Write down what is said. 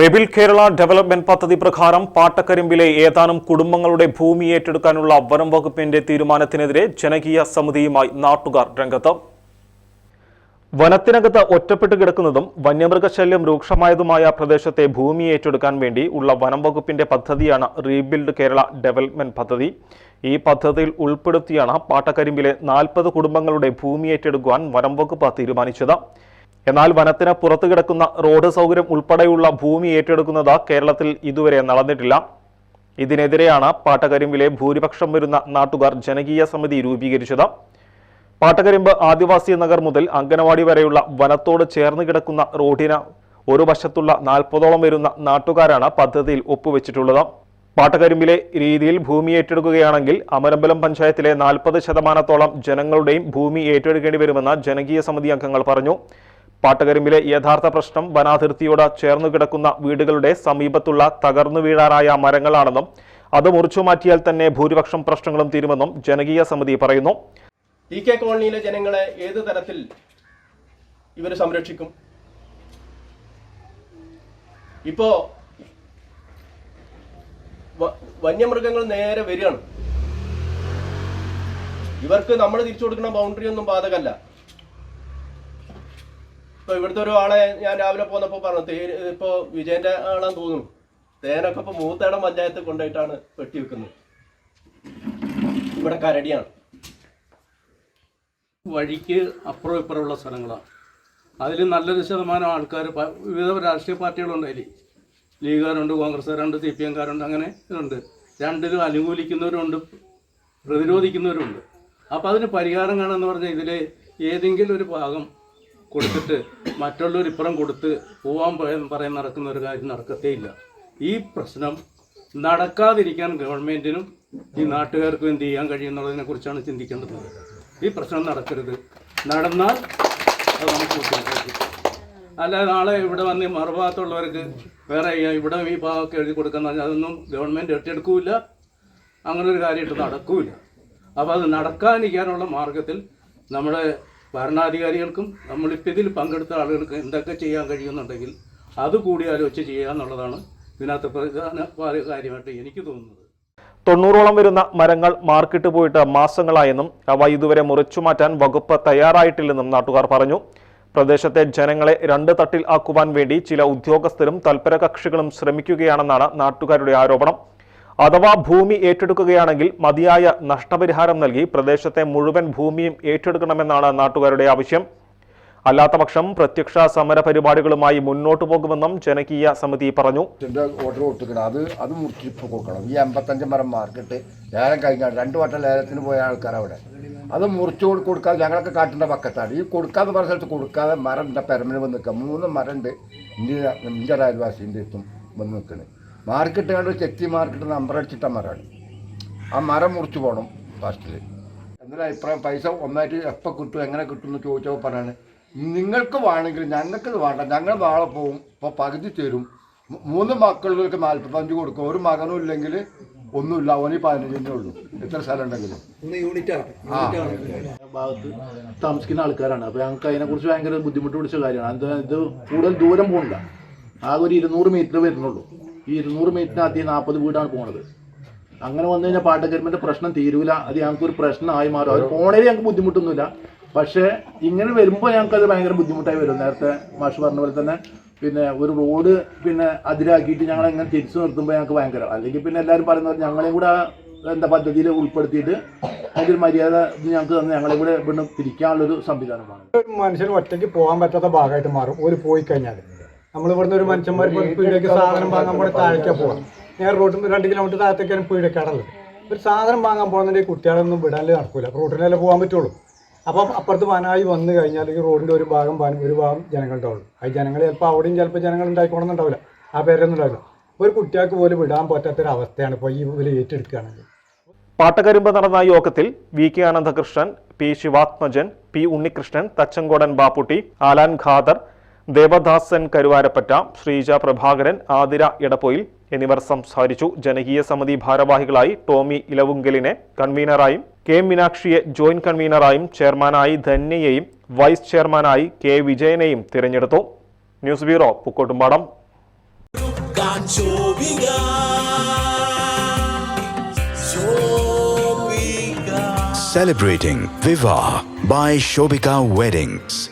rebuild Kerala development പദ്ധതി പ്രകാരം പാട്ടക്കരിമ്പിലെ ഏതാനും കുടുംബങ്ങളുടെ ഭൂമി ഏറ്റെടുക്കാനുള്ള വനം വകുപ്പിന്റെ തീരുമാനത്തിനെതിരെ ജനകീയ സമിതിയുമായി നാട്ടുകാർ രംഗത്ത്. വനത്തിനകത്ത് ഒറ്റപ്പെട്ട് കിടക്കുന്നതും വന്യമൃഗശല്യം രൂക്ഷമായതുമായ പ്രദേശത്തെ ഭൂമി ഏറ്റെടുക്കാൻ വേണ്ടി ഉള്ള വനം വകുപ്പിന്റെ പദ്ധതിയാണ് റീബിൽഡ് കേരള ഡെവലപ്മെന്റ് പദ്ധതി. ഈ പദ്ധതിയിൽ ഉൾപ്പെടുത്തിയാണ് പാട്ടക്കരിമ്പിലെ നാൽപ്പത് കുടുംബങ്ങളുടെ ഭൂമി ഏറ്റെടുക്കുവാൻ വനം വകുപ്പ് തീരുമാനിച്ചത്. എന്നാൽ വനത്തിന് പുറത്തു കിടക്കുന്ന റോഡ് സൗകര്യം ഉൾപ്പെടെയുള്ള ഭൂമി ഏറ്റെടുക്കുന്നത് കേരളത്തിൽ ഇതുവരെ നടന്നിട്ടില്ല. ഇതിനെതിരെയാണ് പാട്ടകരിമ്പിലെ ഭൂരിപക്ഷം വരുന്ന നാട്ടുകാർ ജനകീയ സമിതി രൂപീകരിച്ചത്. പാട്ടകരിമ്പ് ആദിവാസി നഗർ മുതൽ അങ്കനവാടി വരെയുള്ള വനത്തോട് ചേർന്ന് കിടക്കുന്ന റോഡിന് ഒരു വശത്തുള്ള നാൽപ്പതോളം വരുന്ന നാട്ടുകാരാണ് പദ്ധതിയിൽ ഒപ്പുവെച്ചിട്ടുള്ളത്. പാട്ടകരിമ്പിലെ രീതിയിൽ ഭൂമി ഏറ്റെടുക്കുകയാണെങ്കിൽ അമരമ്പലം പഞ്ചായത്തിലെ നാൽപ്പത് ശതമാനത്തോളം ജനങ്ങളുടെയും ഭൂമി ഏറ്റെടുക്കേണ്ടി വരുമെന്ന് ജനകീയ സമിതി അംഗങ്ങൾ പറഞ്ഞു. പാട്ടകരിമ്പിലെ യഥാർത്ഥ പ്രശ്നം വനാതിർത്തിയോട് ചേർന്നു കിടക്കുന്ന വീടുകളുടെ സമീപത്തുള്ള തകർന്നു വീഴാറായ മരങ്ങളാണെന്നും അത് മുറിച്ചു മാറ്റിയാൽ തന്നെ ഭൂരിപക്ഷം പ്രശ്നങ്ങളും തീരുമെന്നും ജനകീയ സമിതി പറയുന്നു. ഇ കെ കോളനിയിലെ ജനങ്ങളെ ഏത് തരത്തിൽ ഇവർ സംരക്ഷിക്കും? ഇപ്പോ വന്യമൃഗങ്ങൾ നേരെ വരികയാണ്. ഇവർക്ക് നമ്മൾ തിരിച്ചു കൊടുക്കുന്ന ബൗണ്ടറി ഒന്നും ബാധകല്ല ഇപ്പൊ ഇവിടുത്തെ ഒരു ആളെ ഞാൻ രാവിലെ പോന്നപ്പോ പറഞ്ഞു തേ- ഇപ്പൊ വിജയന്റെ ആളാന്ന് തോന്നുന്നു. തേനൊക്കെ ഇപ്പൊ മൂത്തേടം പഞ്ചായത്ത് കൊണ്ടുപോയിട്ടാണ് വെട്ടി വെക്കുന്നത്. ഇവിടെ കരടിയാണ്. വഴിക്ക് അപ്പുറം ഇപ്പുറമുള്ള സ്ഥലങ്ങളാണ്. അതിൽ നല്ലൊരു ശതമാനം ആൾക്കാർ വിവിധ രാഷ്ട്രീയ പാർട്ടികളുണ്ട് അതിൽ ലീഗുകാരുണ്ട് കോൺഗ്രസ്സുകാരുണ്ട് സി പി എംകാരുണ്ട് അങ്ങനെ ഇതുണ്ട്. രണ്ടിലും അനുകൂലിക്കുന്നവരുണ്ട് പ്രതിരോധിക്കുന്നവരുണ്ട്. അപ്പോൾ അതിന് പരിഹാരം കാണുമെന്ന് പറഞ്ഞാൽ ഇതിൽ ഏതെങ്കിലും ഒരു ഭാഗം കൊടുത്തിട്ട് മറ്റുള്ളവർ ഇപ്പുറം കൊടുത്ത് പോവാൻ പറയ- പറയാൻ നടക്കുന്ന ഒരു കാര്യം നടക്കത്തേ ഇല്ല. ഈ പ്രശ്നം നടക്കാതിരിക്കാൻ ഗവൺമെന്റിനും ഈ നാട്ടുകാർക്കും എന്ത് ചെയ്യാൻ കഴിയുന്നതിനെ കുറിച്ചാണ് ചിന്തിക്കേണ്ടത്. ഈ പ്രശ്നം നടക്കരുത്. നടന്നാൽ അത് നമുക്ക് അല്ല നാളെ ഇവിടെ വന്ന് മറുഭാഗത്തുള്ളവർക്ക് വേറെ ഇവിടെ ഈ ഭാഗമൊക്കെ എഴുതി കൊടുക്കുന്ന അതൊന്നും ഗവൺമെന്റ് ഏറ്റെടുക്കൂല. അങ്ങനെ ഒരു കാര്യമായിട്ട് നടക്കൂല. അപ്പോൾ അത് നടക്കാനിരിക്കാനുള്ള മാർഗത്തിൽ നമ്മുടെ ഭരണാധികാരികൾക്കും നമ്മളിപ്പോൾ ഇതിൽ പങ്കെടുത്ത ആളുകൾക്ക് എന്തൊക്കെ ചെയ്യാൻ കഴിയുന്നുണ്ടെങ്കിൽ അത് കൂടി ആലോചിച്ച് ചെയ്യുക എന്നുള്ളതാണ് ഇതിനകത്ത് പ്രധാന കാര്യമായിട്ട് എനിക്ക് തോന്നുന്നത്. തൊണ്ണൂറോളം വരുന്ന മരങ്ങൾ മാർക്കിട്ട് പോയിട്ട് മാസങ്ങളായെന്നും അവ ഇതുവരെ മുറിച്ചു മാറ്റാൻ വകുപ്പ് തയ്യാറായിട്ടില്ലെന്നും നാട്ടുകാർ പറഞ്ഞു. പ്രദേശത്തെ ജനങ്ങളെ രണ്ട് തട്ടിൽ ആക്കുവാൻ വേണ്ടി ചില ഉദ്യോഗസ്ഥരും തൽപരകക്ഷികളും ശ്രമിക്കുകയാണെന്നാണ് നാട്ടുകാരുടെ ആരോപണം. അഥവാ ഭൂമി ഏറ്റെടുക്കുകയാണെങ്കിൽ മതിയായ നഷ്ടപരിഹാരം നൽകി പ്രദേശത്തെ മുഴുവൻ ഭൂമിയും ഏറ്റെടുക്കണമെന്നാണ് നാട്ടുകാരുടെ ആവശ്യം. അല്ലാത്തപക്ഷം പ്രത്യക്ഷ സമര പരിപാടികളുമായി മുന്നോട്ടു പോകുമെന്നും ജനകീയ സമിതി പറഞ്ഞു. ഓർഡർ കൊടുത്തിക്കണം അത് അത് മുറിച്ച് ഇപ്പോൾ കൊടുക്കണം. ഈ എൺപത്തഞ്ച് മരം മാർക്കറ്റ് ലേലം കഴിഞ്ഞാൽ രണ്ട് വട്ടം ലേലത്തിന് പോയ ആൾക്കാർ അവിടെ. അത് മുറിച്ച് കൊടു- കൊടുക്കാതെ ഞങ്ങളൊക്കെ കാട്ടിന്റെ പക്കത്താണ്. ഈ കൊടുക്കാതെ പറഞ്ഞ സ്ഥലത്ത് കൊടുക്കാതെ മരം എന്റെ പെരമിന് വന്ന് നിൽക്കുക. മൂന്ന് മരം ഉണ്ട് ഇന്ത്യ ഇന്ത്യ അയൽവാസിന്റെ അടുത്തും വന്ന് നിൽക്കുന്നത് മാർക്കറ്റ് കണ്ട് ചെത്തി മാർക്കറ്റ് നമ്പർ അടിച്ചിട്ട മരമാണ് ആ മരം മുറിച്ച് പോകണം ഫസ്റ്റിൽ എന്നാലും അഭിപ്രായം പൈസ ഒന്നായിട്ട് എപ്പോൾ കിട്ടും എങ്ങനെ കിട്ടും എന്ന് ചോദിച്ചപ്പോൾ പറയാണ് നിങ്ങൾക്ക് വേണമെങ്കിൽ ഞങ്ങൾക്ക് വേണ്ട ഞങ്ങൾ നാളെ പോകും ഇപ്പോൾ പകുതി തരും. മൂന്ന് മക്കളിലേക്ക് നാൽപ്പത്തഞ്ച് കൊടുക്കും ഒരു മകനും ഇല്ലെങ്കിൽ ഒന്നുമില്ല ഓന് പതിനഞ്ചിനേ ഉള്ളൂ. എത്ര സ്ഥലം ഉണ്ടെങ്കിലും. ഭാഗത്ത് താമസിക്കുന്ന ആൾക്കാരാണ്. അപ്പോൾ ഞങ്ങൾക്ക് അതിനെക്കുറിച്ച് ഭയങ്കര ബുദ്ധിമുട്ട് പിടിച്ച കാര്യമാണ്. എന്താ ഇത് കൂടുതൽ ദൂരം പോകണ്ട ആകെ ഒരു ഇരുന്നൂറ് മീറ്റർ വരുന്നുള്ളൂ ഈ ഇരുന്നൂറ് മീറ്ററിനകത്ത് നാൽപ്പത് വീടാണ് പോണത്. അങ്ങനെ വന്നു കഴിഞ്ഞാൽ പാട്ടക്കരിമിന്റെ പ്രശ്നം തീരൂല. അത് ഞങ്ങൾക്ക് ഒരു പ്രശ്നമായി മാറും. അവർ പോണേൽ ഞങ്ങൾക്ക് ബുദ്ധിമുട്ടൊന്നുമില്ല. പക്ഷേ ഇങ്ങനെ വരുമ്പോൾ ഞങ്ങൾക്ക് അത് ഭയങ്കര ബുദ്ധിമുട്ടായി വരും. നേരത്തെ മാഷ് പറഞ്ഞ പോലെ തന്നെ പിന്നെ ഒരു റോഡ് പിന്നെ അതിരാക്കിയിട്ട് ഞങ്ങൾ ഇങ്ങനെ തിരിച്ചു നിർത്തുമ്പോൾ ഞങ്ങൾക്ക് ഭയങ്കര അല്ലെങ്കിൽ പിന്നെ എല്ലാവരും പറയുന്നത് ഞങ്ങളെയും കൂടെ എന്താ പദ്ധതിയിൽ ഉൾപ്പെടുത്തിയിട്ട് അതിൽ മര്യാദ ഞങ്ങൾക്ക് തന്നെ ഞങ്ങളെ കൂടെ ഇവിടുന്ന് തിരിക്കാനുള്ളൊരു സംവിധാനമാണ്. ഒരു മനുഷ്യന് ഒറ്റയ്ക്ക് പോകാൻ പറ്റാത്ത ഭാഗമായിട്ട് മാറും. ഒരു പോയി കഴിഞ്ഞാൽ നമ്മൾ ഇവിടുന്ന് ഒരു മനുഷ്യന്മാർ പീടിയൊക്കെ സാധനം വാങ്ങാൻ പോയി താഴേക്കാ പോകാം നേരെ റോഡിൽ രണ്ട് കിലോമീറ്റർ താഴത്തേക്കാണ് കടൽ. ഒരു സാധനം വാങ്ങാൻ പോകുന്നുണ്ടെങ്കിൽ കുട്ടികളൊന്നും വിടാൻ നടക്കൂല. റോഡിനല്ലേ പോകാൻ പറ്റുള്ളൂ. അപ്പം അപ്പുറത്ത് വനായി വന്നു കഴിഞ്ഞാൽ ഈ റോഡിന്റെ ഒരു ഭാഗം വനം ഒരു ഭാഗം ജനങ്ങളുണ്ടാവുള്ളൂ ആ ജനങ്ങൾ ചിലപ്പോൾ അവിടെയും ചിലപ്പോൾ ജനങ്ങൾ ഉണ്ടായിക്കോണമെന്നുണ്ടാവില്ല ആ പേരൊന്നും ഉണ്ടാവില്ല. ഒരു കുട്ടികൾക്ക് പോലും വിടാൻ പറ്റാത്തൊരവസ്ഥയാണ് ഇപ്പോൾ ഈ ഇവർ ഏറ്റെടുക്കുകയാണെങ്കിൽ. പാട്ടകരിമ്പ് നടന്ന യോഗത്തിൽ V K Ananthakrishnan P Sivathmajan P Unnikrishnan Thachankodan Bapputty Alan Khader Devadasan Karuvarappatta Sreeja Prabhakaran Athira Edappoyil എന്നിവർ സംസാരിച്ചു. ജനകീയ സമിതി ഭാരവാഹികളായി ടോമി ഇലവുങ്കലിനെ കൺവീനറായും കെ മീനാക്ഷിയെ ജോയിന്റ് കൺവീനറായും ചെയർമാനായി ധന്യയെയും വൈസ് ചെയർമാനായി കെ വിജയനെയും തിരഞ്ഞെടുത്തു. News bureau Pookkottumpadam. Celebrating Viva by Shobika Weddings.